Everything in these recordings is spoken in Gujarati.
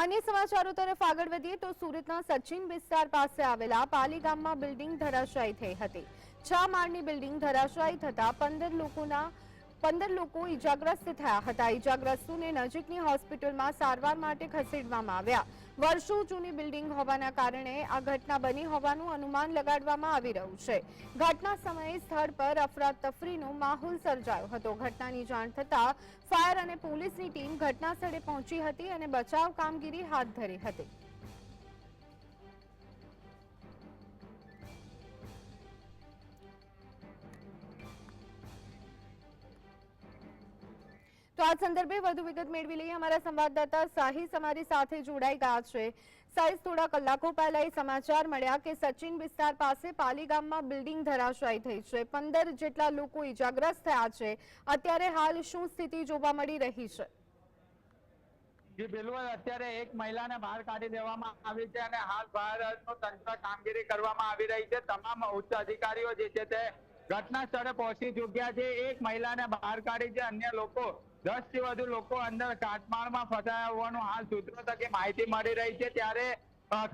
અન્ય સમાચારો તરફ આગળ વધીએ તો સુરતના સચિન વિસ્તાર પાસે આવેલા પાલી ગામમાં બિલ્ડિંગ ધરાશાયી થઈ હતી. છ માળની બિલ્ડિંગ ધરાશાયી થતા પંદર લોકોના પંદર લોકો ઈજાગ્રસ્ત થયા હતા. ઇજાગ્રસ્તોને નજીકની હોસ્પિટલમાં સારવાર માટે ખસેડવામાં આવ્યા. વર્ષો જૂની બિલ્ડિંગ હોવાના કારણે આ ઘટના બની હોવાનું અનુમાન લગાડવામાં આવી રહ્યું છે. ઘટના સમયે સ્થળ પર અફરાતફરીનો માહોલ સર્જાયો હતો. ઘટનાની જાણ થતાં ફાયર અને પોલીસની ટીમ ઘટના સ્થળે પહોંચી હતી અને બચાવ કામગીરી હાથ ધરી હતી. તો આ સંદર્ભે વધુ વિગત મેળવી લઈએ. અમારા સંવાદદાતા સાહિસ અમારી સાથે જોડાઈ ગયા છે. સાહિસ થોડા કલાકો પહેલા એ સમાચાર મળ્યા કે સચિન વિસ્તાર પાસે પાલી ગામમાં બિલ્ડિંગ ધરાશાયી થઈ છે. પંદર જેટલા લોકો ઇજાગ્રસ્ત થયા છે. અત્યારે હાલ શું સ્થિતિ જોવા મળી રહી છે? બિલકુલ. અત્યારે એક મહિલાને બહાર કાઢી દેવામાં આવી છે અને હાલ ભારતનું તંત્ર કામગીરી કરવામાં આવી રહી છે. તમામ ઉચ્ચ અધિકારીઓ જે છે તે ઘટના સ્થળે પહોંચી ચૂક્યા છે. એક મહિલાને બહાર કાઢી છે. અન્ય લોકો દસથી વધુ લોકો અંદર કાટમાળમાં ફસાયા હોવાનું હાલ સૂત્રો તકે માહિતી મળી રહી છે. ત્યારે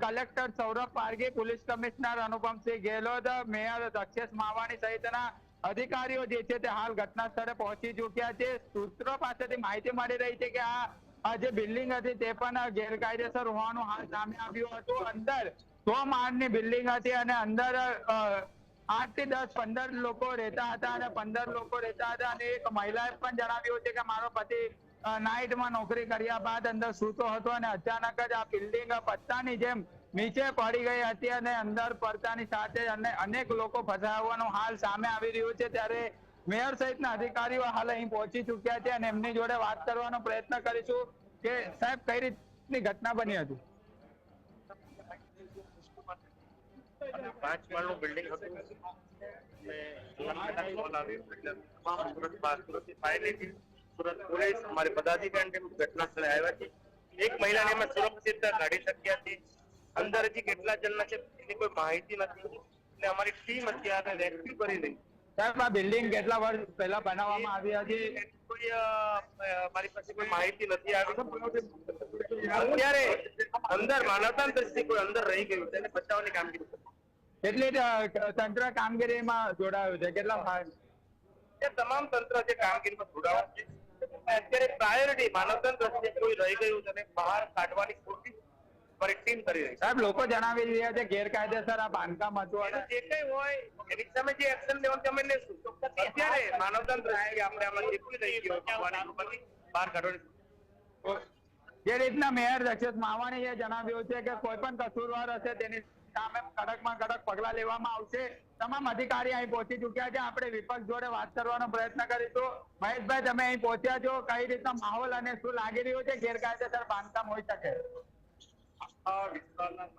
collector Saurabh Pargi police commissioner Anupamsinh Gehlot, mayor Dakshesh Mavani સહિતના અધિકારીઓ જે છે તે હાલ ઘટના સ્થળે પહોંચી ચૂક્યા છે. સૂત્રો પાસેથી માહિતી મળી રહી છે કે આ જે બિલ્ડિંગ હતી તે પણ ગેરકાયદેસર હોવાનું હાલ સામે આવ્યું હતું. અંદર સો માળની બિલ્ડિંગ હતી અને અંદર આઠથી દસ પંદર લોકો રહેતા હતા અને પંદર લોકો રહેતા હતા અને એક મહિલાએ પણ જણાવ્યું છે કે મારો પતિ નાઇટમાં નોકરી કર્યા બાદ અંદર સૂતો હતો અને અચાનક જ આ બિલ્ડિંગ પત્તાની જેમ નીચે પડી ગઈ હતી અને અંદર પડતાની સાથે અને અનેક લોકો ફસાવવાનો હાલ સામે આવી રહ્યું છે. ત્યારે મેયર સહિતના અધિકારીઓ હાલ અહીં પહોંચી ચૂક્યા છે અને એમની જોડે વાત કરવાનો પ્રયત્ન કરીશું કે સાહેબ કઈ રીતની ઘટના બની હતી? અને પાંચ માળનું બિલ્ડિંગ હતું. અને એટલે તમામ સુરત સુરતની ફાયરની સુરત પોલીસ અમારી પદાધિકારી ટીમ ઘટના સ્થળે આવ્યા છે. એક મહિલાને અમે સુરક્ષિત કાઢી શક્યા છીએ. અંદર હજી કેટલા જણના છે એની કોઈ માહિતી નથી. એટલે અમારી ટીમ અત્યારે રેસ્ક્યુ કરી રહી સાહેબ આ બિલ્ડિંગ કેટલા વર્ષ પહેલા બનાવવામાં આવી હતી કોઈ મારી પાસે કોઈ માહિતી નથી આવી. અત્યારે અંદર માનવતા દ્રષ્ટિ કોઈ અંદર રહી ગયું છે એને બચાવવાની કામગીરી કેટલી તંત્ર કામગીરીમાં જોડાયું છે. કેટલા તમામ તંત્ર જે કામગીરીમાં જોડાવા છે. અત્યારે પ્રાયોરિટી માનવતંત્ર દ્રષ્ટિએ કોઈ રહી ગયું છે અને બહાર કાઢવાની કોશિશ ટીમ કરી રહી સાહેબ લોકો જણાવી રહ્યા છે ગેરકાયદેસર આ બાંધકામ હતું જે કઈ હોય એની સામે જે એક્શન લેવાનું અમે લેશું. અત્યારે દ્રષ્ટિએ આપણે આમાં જેટલી રહી ગયું બહાર કાઢવાની જે રીતના મેયર દક્ષેશ માવાણીએ જણાવ્યું છે કે કોઈ પણ કસૂરવાર હશે તેની સામે કડકમાં કડક પગલા લેવામાં આવશે. તમામ અધિકારી અહીં પહોંચી ચુક્યા છે. આપણે વિપક્ષ જોડે વાત કરવાનો પ્રયત્ન કરીશું. મહેશભાઈ, તમે અહીં પહોંચ્યા છો. કઈ રીતના માહોલ અને શું લાગી રહ્યું છે? ગેરકાયદેસર બાંધકામ હોઈ શકે. આ વિસ્તારના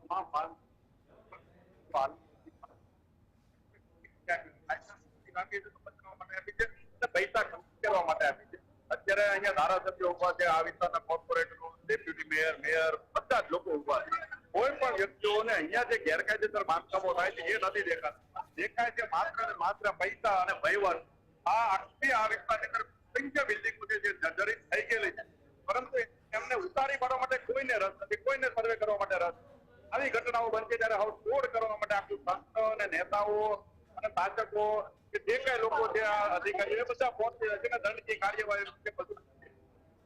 અત્યારે અહીંયા ધારાસભ્યો ઊભા છે. આ વિસ્તારના કોર્પોરેટરો ડેપ્યુટી મેયર મેયર બધા જ લોકો ઊભા છે. કોઈ પણ વ્યક્તિઓને અહીંયા જે ગેરકાયદેસર બાંધકામો થાય છે, એ નથી દેખાતા. દેખાય છે માત્ર ને માત્ર પૈસા અને વહીવટ. આ આખી આ વિસ્તારની અંદર અસંખ્ય બિલ્ડિંગ જે જર્જરિત થઈ ગયેલી છે. પરંતુ એમને ઉતારી પાડવા માટે કોઈને રસ નથી, કોઈને સર્વે કરવા માટે રસ આવી ઘટનાઓ બનશે ત્યારે હવે તોડ કરવા માટે આખું સંત અને નેતાઓ અને શાસકો કે જે કઈ લોકો આ અધિકારીઓ, એ બધા પહોંચી છે. ને દંડની કાર્યવાહી બધું. જે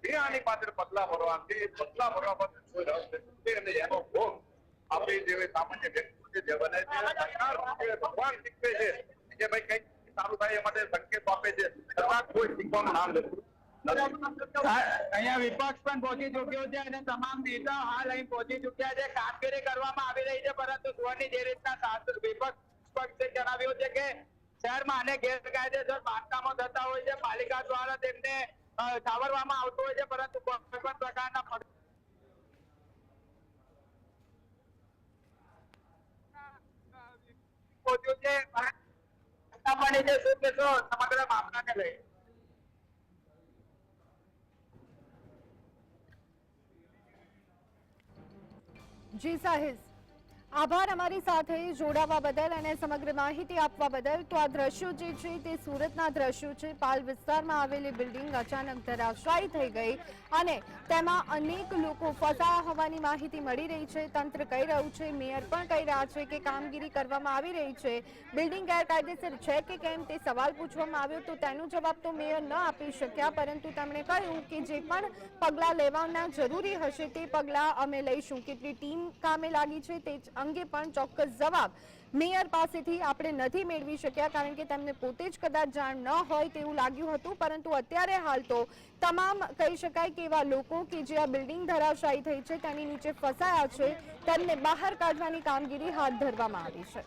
આની પાછળ પગલા ભરવાથી પગલા ભરવા પાછળ અને એનો ભોગ આપણી જેવી સામાન્ય વ્યક્તિ જે બને છે સરકાર ભગવાન શીખવે છે કે ભાઈ કંઈક અને તમામ નેતાઓ હાલ અહીં પહોંચી ચુક્યા છે. કામગીરી કરવામાં આવી રહી છે, પરંતુ સુવર્ણની જે રીતના વિપક્ષ પક્ષે જણાવ્યું છે કે શહેરમાં અનેક ગેરકાયદેસર બાંધકામો થતા હોય છે. પાલિકા દ્વારા તેમને સાવરવામાં આવતું હોય છે પરંતુ કોઈ પણ પ્રકારના પગ- પહોંચ્યું છે સત્તામણી છે શું કહેશો સમગ્ર મામલાને લઈ જી સાહિસ આભાર અમારી સાથે જોડાવા બદલ અને સમગ્ર માહિતી આપવા બદલ. તો આ દ્રશ્યો જે છે તે સુરતના દ્રશ્યો છે. પાલ વિસ્તારમાં આવેલી બિલ્ડિંગ અચાનક ધરાશાયી થઈ ગઈ અને તેમાં અનેક લોકો ફસાયા હોવાની માહિતી મળી રહી છે. તંત્ર કહી રહ્યું છે, મેયર પણ કહી રહ્યા છે કે કામગીરી કરવામાં આવી રહી છે. બિલ્ડિંગ ગેરકાયદેસર છે કે કેમ તે સવાલ પૂછવામાં આવ્યો તો તેનો જવાબ તો મેયર ન આપી શક્યા, પરંતુ તેમણે કહ્યું કે જે પણ પગલાં લેવાના જરૂરી હશે તે પગલાં અમે લઈશું. કેટલી ટીમ કામે લાગી છે તે અંગે પણ ચોક્કસ જવાબ. મેયર પાસેથી આપણે નથી મેળવી શક્યા કારણ કે તેમને પોતે જ કદાચ જાણ ન હોય તેવું લાગ્યું હતું. પરંતુ અત્યારે હાલ તો તમામ કહી શકાય કે એવા લોકો કે જે આ બિલ્ડિંગ ધરાશાયી થઈ છે, તેની નીચે ફસાયા છે, તેમને બહાર કાઢવાની કામગીરી હાથ ધરવામાં આવી છે.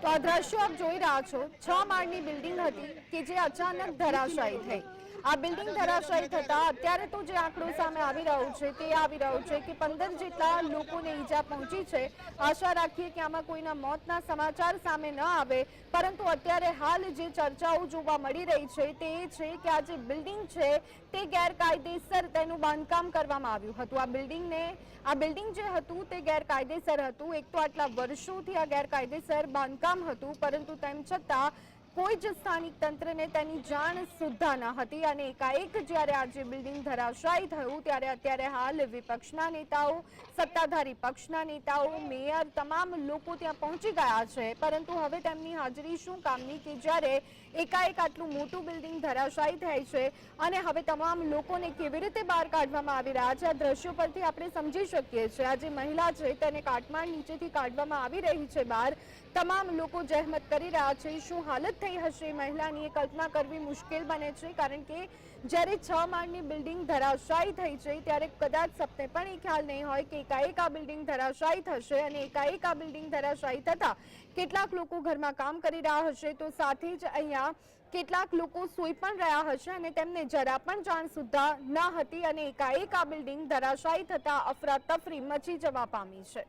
તો આ દ્રશ્યો આપ જોઈ રહ્યા છો. છ માળની બિલ્ડિંગ હતી કે જે અચાનક ધરાશાયી થઈ. આ બિલ્ડિંગ ધરાશાયી થતા અત્યારે તો જે આંકડો સામે આવી રહ્યો છે તે આવી રહ્યો છે કે પંદર જેટલા લોકોને ઈજા પહોંચી છે. આશા રાખીએ કે આમાં કોઈના મોતના સમાચાર સામે ન આવે, પરંતુ અત્યારે હાલ જે ચર્ચાઓ જોવા મળી રહી છે તે એ છે કે આ જે બિલ્ડિંગ છે તે ગેરકાયદેસર તેનું બાંધકામ કરવામાં આવ્યું હતું. આ બિલ્ડિંગને, આ બિલ્ડિંગ જે હતું તે ગેરકાયદેસર હતું. એક તો આટલા વર્ષોથી આ ગેરકાયદેસર બાંધકામ હતું, પરંતુ તેમ છતાં કોઈ જ સ્થાનિક તંત્રને તેની જાણ સુદ્ધા ન હતી અને એકાએક જ્યારે આ જે બિલ્ડિંગ ધરાશાયી થયું ત્યારે અત્યારે હાલ વિપક્ષના નેતાઓ, સત્તાધારી પક્ષના નેતાઓ, મેયર તમામ લોકો ત્યાં પહોંચી ગયા છે. પરંતુ હવે તેમની હાજરી શું કામની કે જ્યારે એકાએક આટલું મોટું બિલ્ડિંગ ધરાશાયી થાય છે અને હવે તમામ લોકોને કેવી રીતે બહાર કાઢવામાં આવી રહ્યા છે? આ દ્રશ્યો પરથી આપણે સમજી શકીએ છીએ. આ જે મહિલા છે તેને કાટમાળ નીચેથી કાઢવામાં આવી રહી છે બહાર. તમામ લોકો જહેમત કરી રહ્યા છે. શું હાલત થઈ હશે મહિલાની એ કલ્પના કરવી મુશ્કેલ બને છે, કારણ કે જ્યારે છ માળની બિલ્ડિંગ ધરાશાયી થઈ છે, ત્યારે કદાચ સપને પણ એ ખ્યાલ નહીં હોય કે એકાએક આ બિલ્ડિંગ ધરાશાયી થશે અને એકાએક આ બિલ્ડિંગ ધરાશાયી થતાં કેટલાક લોકો ઘરમાં કામ કરી રહ્યા હશે, તો સાથે જ અહીંયા કેટલાક લોકો સૂઈ પણ રહ્યા હશે અને તેમને જરા પણ જાણ સુદ્ધા ન હતી અને એકાએક આ બિલ્ડિંગ ધરાશાયી થતાં અફરાતફરી મચી જવા પામી છે.